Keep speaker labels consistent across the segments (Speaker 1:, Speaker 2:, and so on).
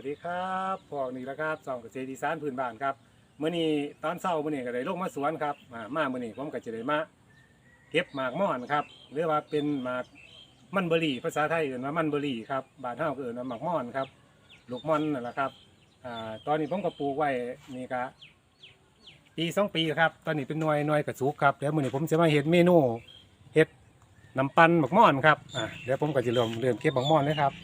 Speaker 1: วัสดีครับพวกนี้ล้วครับสองเกษตรอีสานพื้นบ้านครับเมื่อนี้ตอนเช้าเมื่อนี้ก็ได้ลงมาสวนครับมามามื่อนี้ผมก็จะได้มาเก็บหมากม่อนครับหรือว่าเป็นหมากมันเบอรี่ภาษาไทยเอื่นว่ามันเบอรี่ครับบานเฮาก็เอื่นว่าหมากม่อนครับลูกม่อนนั่นแหละครับอ่าตอนนี้ผมก็ปลูกไว้นี่ก็ปีสองปีครับตอนนี้เป็นหน่วยหน่วยกระสุกครับเดี๋ยวมื่อนี้ผมจะมาเฮ็ดเมนูเฮ็ดน้ำปั่นหมากม่อนครับอ่าเดี๋ยวผมก็จะเริ่มเริ่มเก็บหมากม่อนเลยครับ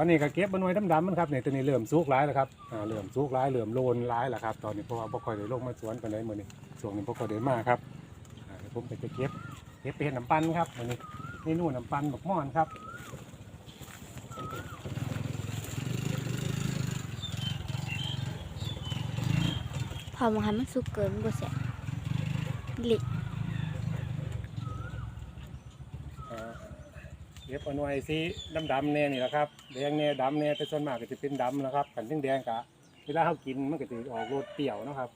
Speaker 1: อนนี้ก็เก็บบน่วยดำๆมันครับเนี่ยตัวนี้เริ่มสุกร้ายแล้วครับอ่าเริ่มสุกร้ายเริ่มโลนร้ายแล้วครับ ตอนนี้เพราะว่าบ่ค่อยได้ลงมาสวนกันเลยมื้อนี้ช่วงนี้บ่ค่อยได้มาครับอ่าเดี๋ยวผมก็จะเก็บเก็บไปเฮ็ดน้ำปั่นครับมื้อนี้เมนูน้ำปั่นบักม่อนครับ
Speaker 2: พอมาให้มันสุกเกินบ่แซ่บลิ
Speaker 1: อ่า เก็บเอาหน่วยสีดำๆแน่นี่แหละครับแดงแน่ดำแน่แต่ส่วนมากก็จะเป็นดำนะครับขันแดงกะเวลาเขากินมันก็จะออกรสเปรี้ยวนะครับ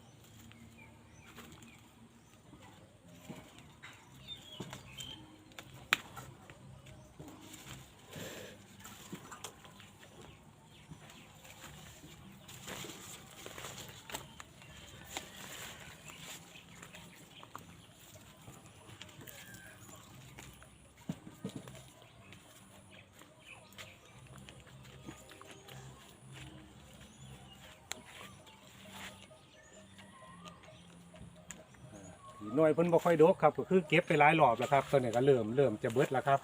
Speaker 1: หน่วยเพิ่นบ่ค่อยดกครับก็คือเก็บไปหลายรอบแล้วครับตอนนี้ก็เริ่มเริ่มจะเบิดแล้วครับ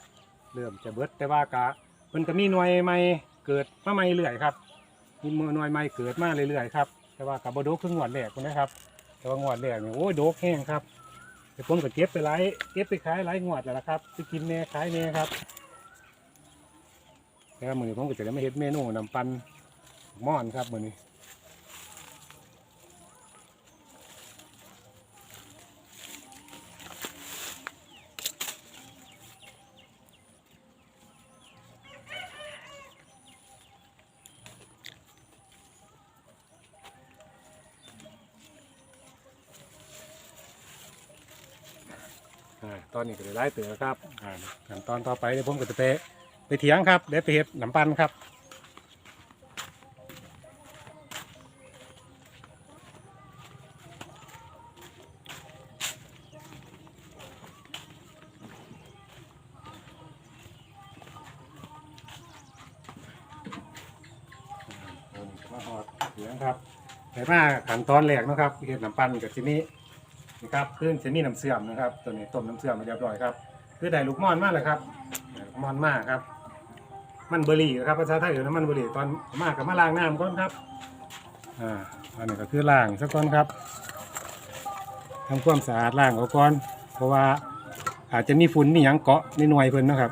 Speaker 1: เริ่มจะเบิดแต่ว่ากะเพิ่นก็มีหน่วยใหม่เกิดมาใหม่เรื่อยครับมีมือหน่วยใหม่เกิดมาเรื่อยๆครับแต่ว่ากับบ่ดกคืองวดแรกพุ่นนะครับ แต่ว่างวดแรกนี่โอ้ยดกแห้งครับแต่ผมก็เก็บไปหลายเก็บไปขายหลายงวดแล้วล่ะครับไปกินแน่ขายแน่ครับแล้วมื้อนี้ผมก็จะได้มาเฮ็ดเมนูน้ำปั่นม่อนครับมื้อนี้ อ่าตอนนี้ก็ได้ไล่เตือครับอ่าขั้นตอนต่อไปเดี๋ยวผมก็จะไปไปเถียงครับเดี๋ยวไปเห็ดน้ำปั่นครับอ่มาหอดเถียงครับแต่มาขั้นตอนแรกนะครับเห็ดน้ำปั่นกับที่นี้ นะครับเครื่องจะมีน้ำเสื่อมนะครับตัวนี้ต้มน้ำเสื่อมมาเรียบร้อยครับคือได้ลูกม่อนมากเลยครับได้ลูกม่อนมากครับ มันเบอร์รี่ครับภาษาไทยเรียกว่ามันเบอร์รี่ตอนมากกับมาล้างน้ำก่อนครับอ่าอันนี้ก็คือล้างสักก่อนครับทำความสะอาดล้างเอาก่อนเพราะว่าอาจจะมีฝุ่นมีหยังเกาะในหน่วยเพิ่นนะครับ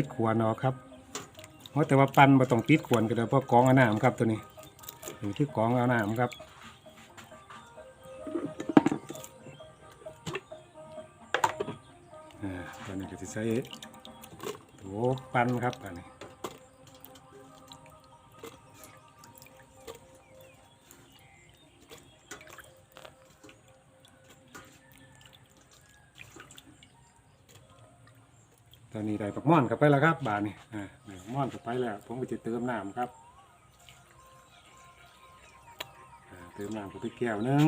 Speaker 1: ปิดขวานออกครับเพราะแต่ว่าปันมาต้องปิดขวานกันเลยเพราะกองเอาน้ำครับตัวนี้อยู่ที่กองเอาน้ำครับอ่าตอนนี้ก็จะใช้ตัวปันครับอันนี้ อนนี้ได้ปักม่อนกับไปแล้วครับ บานนี้อ่าได้ปักม่อนกับไปแล้ว ผมก็จะเติมน้ำครับอ่าเติมน้ำเข้าไปแก้วหนึง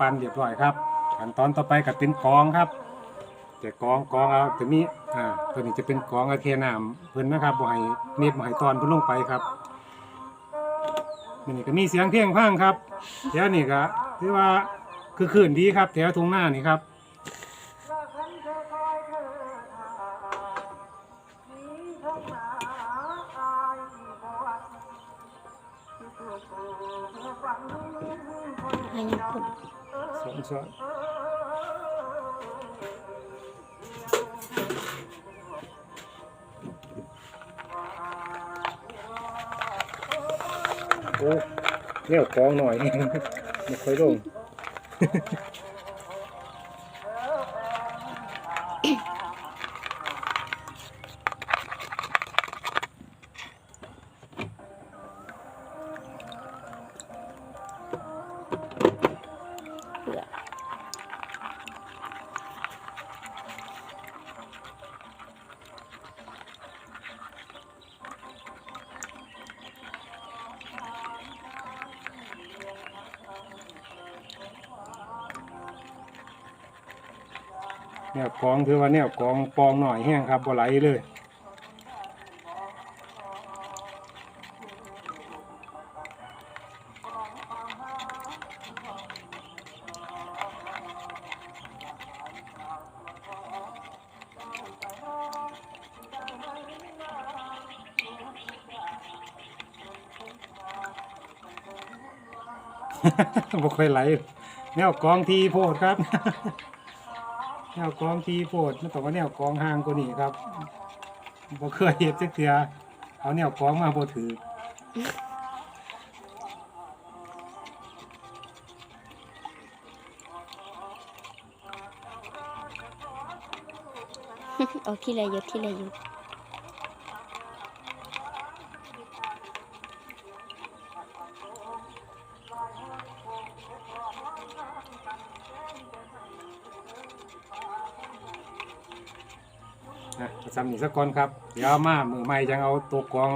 Speaker 1: ปันเรียบร้อยครับขั้นตอนต่อไปก็เป็นกองครับจะกองกองเอาตัวนี้อ่าตัวนี้จะเป็นกองเอาเทน้ำเพิ่นนะครับบ่ให้เน็บบ่ให้ตอนเพิ่นลงไปครับมันนี่ก็มีเสียงเพลงพังครับแถวนี่ก็ถือว่าคือคืนดีครับแถวทุ่งหน้านี่ครับ
Speaker 2: อันนี้ คน
Speaker 1: สอนสอนโอ้เนี่ยกองหน่อย ไม่ค่อยลง แนวกองคือว่าแนวกองปองหน่อยแห้งครับบ่ไหลเลยบ่ค่อยไหลแนวกองทีโพดครับ แนวกองทีโพดมันต้องว่าแนวกองห่างกว่านี้ครับบ่เคยเห็นจักเทื่อเอาแนวกองมาบ่ถือ
Speaker 2: เอาที่ไรยดที่ไรหยด
Speaker 1: นะประจำนีสักก่อนครับ เดี๋ยวมามือใหม่จังเอาตัวกอง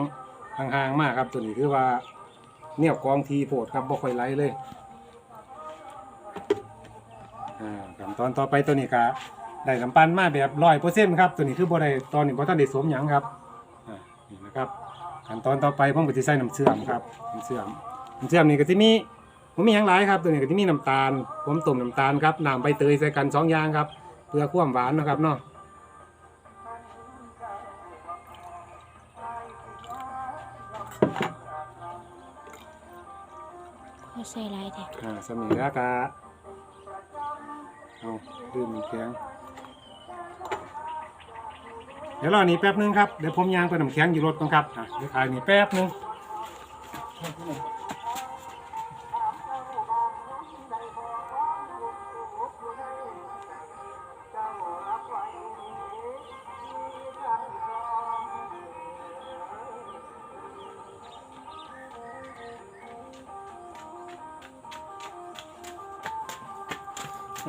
Speaker 1: ห่างๆมากครับ ตัวนี้คือว่าแนวกองทีโพดครับบ่ค่อยไหลเลยอ่าขั้นตอนต่อไปตัวนี้ก็ได้น้ำปั้นมาแบบร้อยเปอร์เซ็นต์ครับ ตัวนี้คือบ่ได้ตอนนี้บ่ทันได้สวมหยังครับอ่านี่นะครับขั้นตอนต่อไปผมก็จะใส่น้ำเชื่อมครับน้ำเชื่อมน้ำเชื่อมนี่ก็จะมีผมมีหยังหลายครับ ตัวนี้ก็จะมีน้ำตาล ผมต้มน้ำตาลครับน้ำใบเตยใส่กันสองอย่างครับ เพื่อความหวานนะครับเนาะ
Speaker 2: ใส่ลายแท้
Speaker 1: อ่าสมีแล้วกะเอาดื่มน้ำแข็ง เดี๋ยวรอนี้แป๊บนึงครับ เดี๋ยวผมยางไปน้ำแข็งอยู่รถก่อนครับอะเดี๋ยวถ่ายนี่แป๊บนึง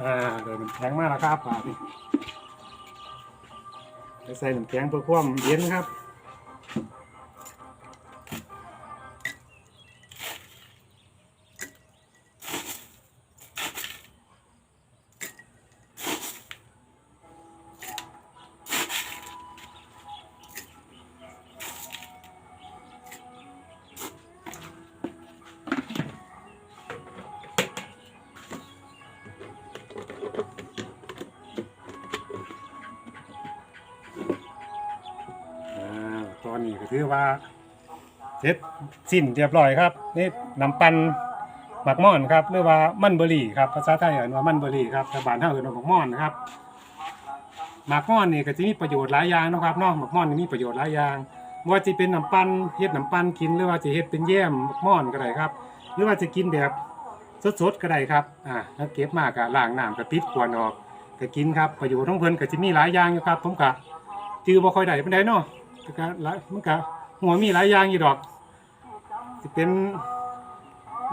Speaker 1: อ่าเดี๋ยวน้ำแข็งมาแล้วครับผ่านี่ใส่น้ำแข็งเพื่อความเย็นครับ ก็ถือว่าเสร็จสิ้นเรียบร้อยครับนี่น้ำปั่นหมักม่อนครับหรือว่ามันเบอรี่ครับภาษาไทยเอ่นว่ามันเบอรี่ครับแต่บ้านเฮาเอ่นว่าหมักม่อนนะครับหมักม่อนนี่ก็จะมีประโยชน์หลายอย่างนะครับเนาะหมักม่อนนี่มีประโยชน์หลายอย่างบ่ว่าจะเป็นน้ำปั่นเฮ็ดน้ำปั่นกินหรือว่าจะเฮ็ดเป็นแยมหมักม่อนก็ได้ครับ หรือว่าจะกินแบบสดๆก็ได้ครับอ่าแล้วเก็บมาก็ล้างน้ำก็ปิดขวดออกก็กินครับประโยชน์ของเพิ่นก็จะมีหลายอย่างอยู่ครับผมก็จื้อบ่ค่อยได้ปานใดเนาะ ก็หลายมันก็หัวมีหลายอย่างอยู่ดอกสิเป็น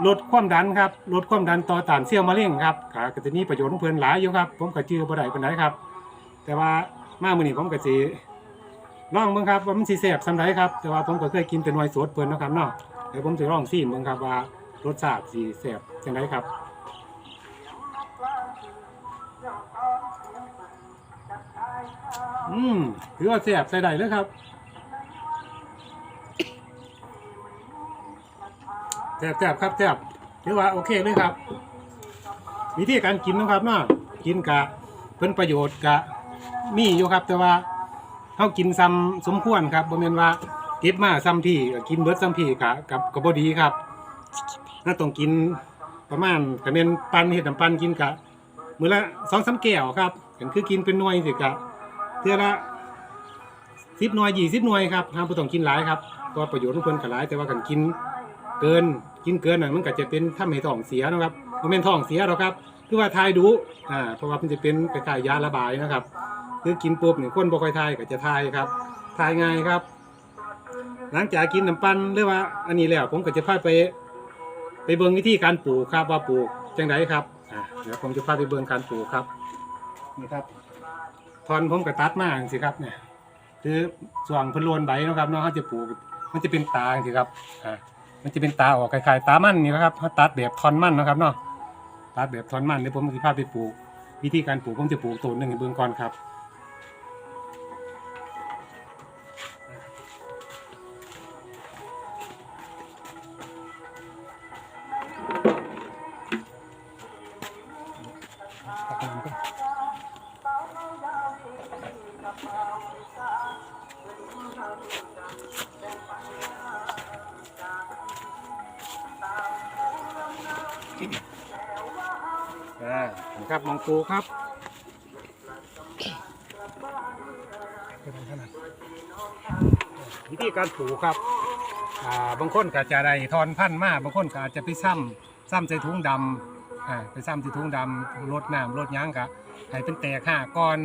Speaker 1: ลดความดันครับลดความดันต่อต้านเซลล์มะเร็งครับก็จะมีประโยชน์ของเพิ่นหลายอยู่ครับ ผมก็จื้อบ่ได้ปานใดครับ แต่ว่ามามื้อนี้ผมก็สิลองเบิ่งครับว่ามันสิแซ่บส่ำใดครับ แต่ว่าผมก็เคยกินแต่หน่วยสดเพิ่นเนาะครับเนาะเดี๋ยวผมสิลองชิมเบิ่งครับว่ารสชาติสิแซ่บจังไดครับอืมถือว่าแซ่บใส่ได้เลยครับ แซ่บแซ่บครับแซ่บถือว่าโอเคเลยครับ วิธีการกินนะครับเนาะกินกะเพิ่นประโยชน์กะมีอยู่ครับ แต่ว่าเฮากินซ้ำสมควรครับบ่แม่นว่าเก็บมาซ้ำพี่กินเบิดซ้ำพี่กะกับก็บ่ดีครับน่าต้องกินประมาณก็แม่นปันเฮ็ดน้ำปันกินกะมื้อละ2-3แก้วครับก็คือกินเป็นหน่วยสิกะเทื่อละ10หน่วย20หน่วยครับห้ามบ่ต้องกินหลายครับเพราะว่าประโยชน์ของเพิ่นก็หลายแต่ว่ากันกินเกิน กินเกินน่ะมันก็จะเป็นทำให้ท้องเสียนะครับบ่แม่นท้องเสียหรอกครับคือว่าทายดูอ่าเพราะว่ามันจะเป็นคล้ายๆยาระบายนะครับคือกินปุ๊บนี่คนบ่ค่อยทายก็จะทายครับทายง่ายครับ หลังจากกินน้ำปั้นหรือว่า อันนี้แล้วผมก็จะพาไป ไปเบิ่งวิธีการปลูกครับว่าปลูกจังไดครับอ่าเดี๋ยวผมจะพาไปเบิ่งการปลูกครับนี่ครับทอนผมก็ตัดมาจังครับเนี่ยคือส่วงพนโลนใบนะครับเนาะเขาจะปลูกมันจะเป็นตางซี่ครับอ่า มันจะเป็นตาออกคล้ายๆตามันนี่นะครับเขาตัดแบบทอนมันนะครับเนาะตัดแบบทอนมันเดี๋ยวผมจะพาไปปลูก วิธีการปลูกผมจะปลูกต้นหนึ่งให้เบื้องก่อนครับ น้ำก่อนอ่านี่ครับมองปลูกครับวิธีการปลูกครับอ่าบางคนก็จะได้ทอนพันธุ์มาบางคนก็อาจจะไปซ้ำซ้ำใส่ถุงดำอ่าไปซ้ำใส่ถุงดำรดน้ำรดหยางกะให้เป็นแตกห้าก้อน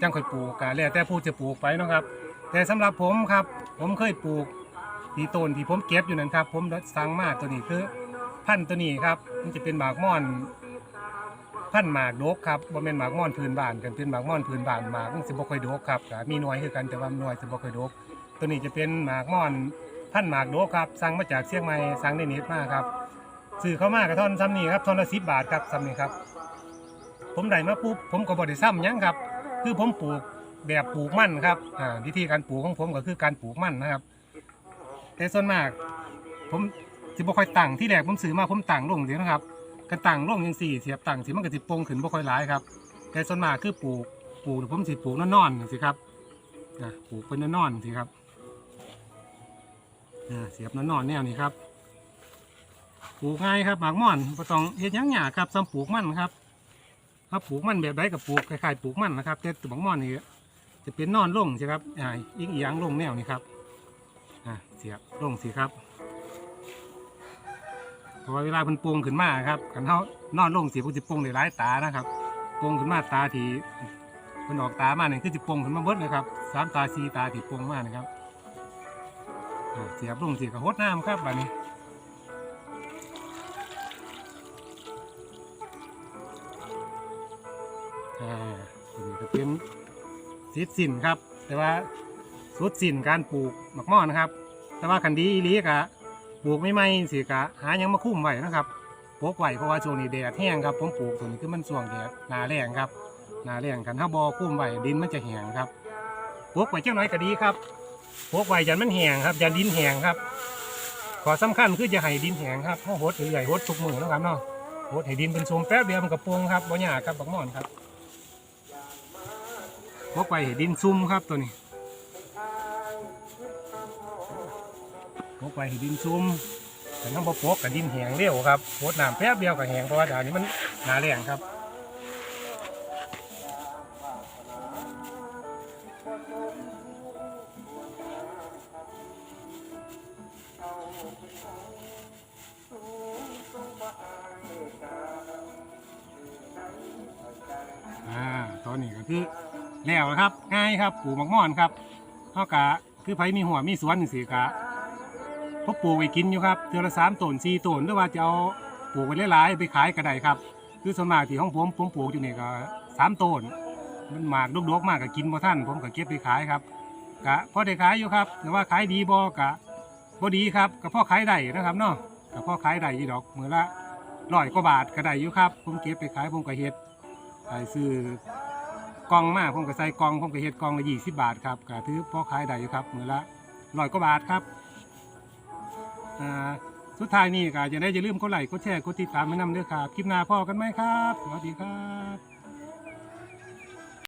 Speaker 1: จังค่อยปลูกกะแล้วแต่ผู้จะปลูกไปเนาะครับ แต่สำหรับผมครับ ผมเคยปลูกที่ต้นที่ผมเก็บอยู่นั่นครับ ผมสั่งมาตัวนี้คือพันธุ์ตัวนี้ครับ มันจะเป็นหมากม่อน พันหมากโดกครับบ่แม่นหมากม่อนพื้นบ้านกันเป็นหมากม่อนพื้นบ้านหมากมันสิบ่ค่อยโดกครับก็มีหน่วยคือกันแต่ว่าหน่วยสิบ่ค่อยโดกตัวนี้จะเป็นหมากม่อนพันหมากโดกครับสั่งมาจากเชียงใหม่สั่งในเน็ตมาครับซื้อเข้ามากระท่อนซ้ำนี่ครับท่อนละสิบบาทครับซ้ำนี่ครับ ผมได้มาปุ๊บผมก็บ่ได้ซ้ำยังครับ คือผมปลูกแบบปลูกมั่นครับอ่าวิธีการปลูกของผมก็คือการปลูกมั่นนะครับ แต่ส่วนมาก ผมสิบ่ค่อยตั้งที่แรกผมซื้อมาผมตั้งลงเดียวนะครับ กันตั้งลงยังสี่เสียบตั้งสิมันก็สิโป่งขึ้นบ่ค่อยหลายครับ แต่ส่วนมากคือปลูกปลูกผมสิปลูกนอนๆสิครับนะปลูกเป็นนอนๆสิครับอ่าเสียบนอนๆแนวนี้ครับปลูกง่ายครับหมากม่อนบ่ต้องเฮ็ดยังยาครับซ้ำปลูกมันครับถ้าปลูกมันแบบใดกับปลูกคล้ายๆปลูกมันนะครับแต่ตัวหมากม่อนนี่จะเป็นนอนลงใช่ครับอ่าอีกอย่างลงแนวนี้ครับอ่าเสียบลงสิครับ เพราะว่าเวลาเพิ่นโป่งขึ้นมาครับคันเฮานอนลงสิเพิ่นสิโป่งได้หลายตานะครับโป่งขึ้นมาตาที่เพิ่นออกตามานี่คือสิโป่งขึ้นมาเบิดเลยครับสามตาสี่ตาที่โป่งมานะครับเสียบลงเสียกระหดน้ำครับแบบนี้อ่าตัวนี้ก็เป็นสีดสินครับ แต่ว่าสุดสินการปลูกหมักม่อนนะครับ แต่ว่าคันดีอีลีกะ ลูกไม่ไม่สิกะหายังมาคุ้มไว้นะครับปลูกไว้เพราะว่าช่วงนี้แดดแห้งครับผมปลูกตัวนี้คือมันช่วงแดดหนาแรงครับหนาแรงกันถ้าบอคุ้มไว้ดินมันจะแห้งครับปลูกไว้เจ้าน้อยก็ดีครับพวกไว้ยันมันแห้งครับยันดินแห้งครับขอสำคัญคือจะให้ดินแห้งครับเพราะหดเรื่อยๆหดทุกมือนะครับเนาะหดให้ดินเป็นโซมแป๊บเดียวมันกระโปรงครับบ่ยากครับบักม่อนครับพวกไว้ให้ดินซุ่มครับตัวนี้ กไว้ให้ดินซุ่มแต่ถ้าบ่ปกกับดินแห้งเร็วครับหดน้ำแป๊บเดียวก็แห้งเพราะว่าดี๋ยวนี้มันหนาแรงครับอ่าตอนนี้ก็คือแล้วนะครับง่ายครับปลูกหมกม่อนครับเท่ากับคือไผมีหัวมีสวนสิกะ พบปลูกไว้กินอยู่ครับเทือนละสามต้นสี่ต้นหรือว่าจะเอาปลูกไว้หลายๆไปขายก็ได้ครับคือสวนมากที่ของผมผมปลูกอยู่นี่ก็สามต้นมันหมากดกๆมากก็กินบ่ท่านผมก็เก็บไปขายครับกะพอได้ขายอยู่ครับแต่ว่าขายดีบ่กะบ่ดีครับก็พ่อขายได้นะครับเนาะก็พ่อขายได้ยู่ดอกมือละร้อยกว่าบาทก็ได้อยู่ครับ ผมเก็บไปขายผมก็เฮ็ดไอ้ซื้อกล่องมากผมก็ใส่กล่องผมก็เฮ็ดกล่องละยี่สิบบาทครับก็ถือพ่อขายได้อยู่ครับมือละร้อยกว่าบาทครับ สุดท้ายนี่ก็จะได้อย่าลืมกดไลค์กดแชร์กดติดตามให้นำเด้อครับ คลิปหน้าพ่อกันไหมครับ สวัสดีครับ